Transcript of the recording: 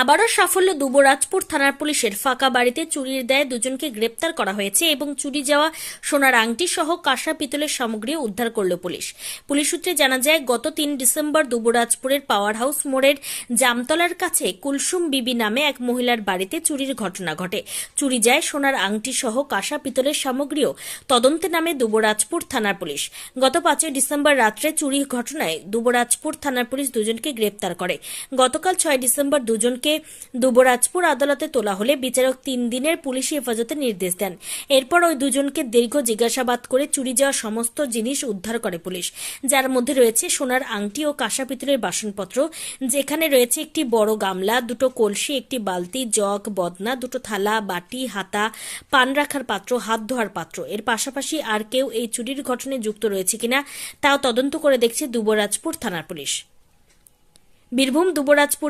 আবারও সাফল্য দুবরাজপুর থানার পুলিশের ফাঁকা বাড়িতে চুরির দায়ে দুজনকে গ্রেপ্তার করা হয়েছে এবং চুরি যাওয়া সোনার আংটি সহ কাঁসা পিতলের সামগ্রী উদ্ধার করল পুলিশ। পুলিশ সূত্রে জানা যায়, গত তিন ডিসেম্বর দুবরাজপুরের পাওয়ার হাউস মোড়ের জামতলার কাছে কুলসুম বিবি নামে এক মহিলার বাড়িতে চুরির ঘটনা ঘটে। চুরি যায় সোনার আংটি সহ কাঁসা পিতলের সামগ্রীও তদন্তে নামে দুবরাজপুর থানার পুলিশ। গত পাঁচই ডিসেম্বর রাত্রে চুরির ঘটনায় দুবরাজপুর থানার পুলিশ দুজনকে গ্রেপ্তার করে। গতকাল ছয় ডিসেম্বর দুজনকে দুবরাজপুর আদালতে তোলা হলে বিচারক তিন দিনের পুলিশি হেফাজতের নির্দেশ দেন। এরপর ওই দুজনকে দীর্ঘ জিজ্ঞাসাবাদ করে চুরি যাওয়া সমস্ত জিনিস উদ্ধার করে পুলিশ। যার মধ্যে রয়েছে সোনার আংটি ও কাঁসা পিতলের বাসনপত্র, যেখানে রয়েছে একটি বড় গামলা, দুটো কলসি, একটি বালতি, জগ, বদনা, দুটো থালা, বাটি, হাতা, পান রাখার পাত্র, হাত ধোয়ার পাত্র। এর পাশাপাশি আর কেউ এই চুরির ঘটনায় যুক্ত রয়েছে কিনা, তাও তদন্ত করে দেখছে দুবরাজপুর থানার পুলিশ। বীরভূম দুবরাজপুর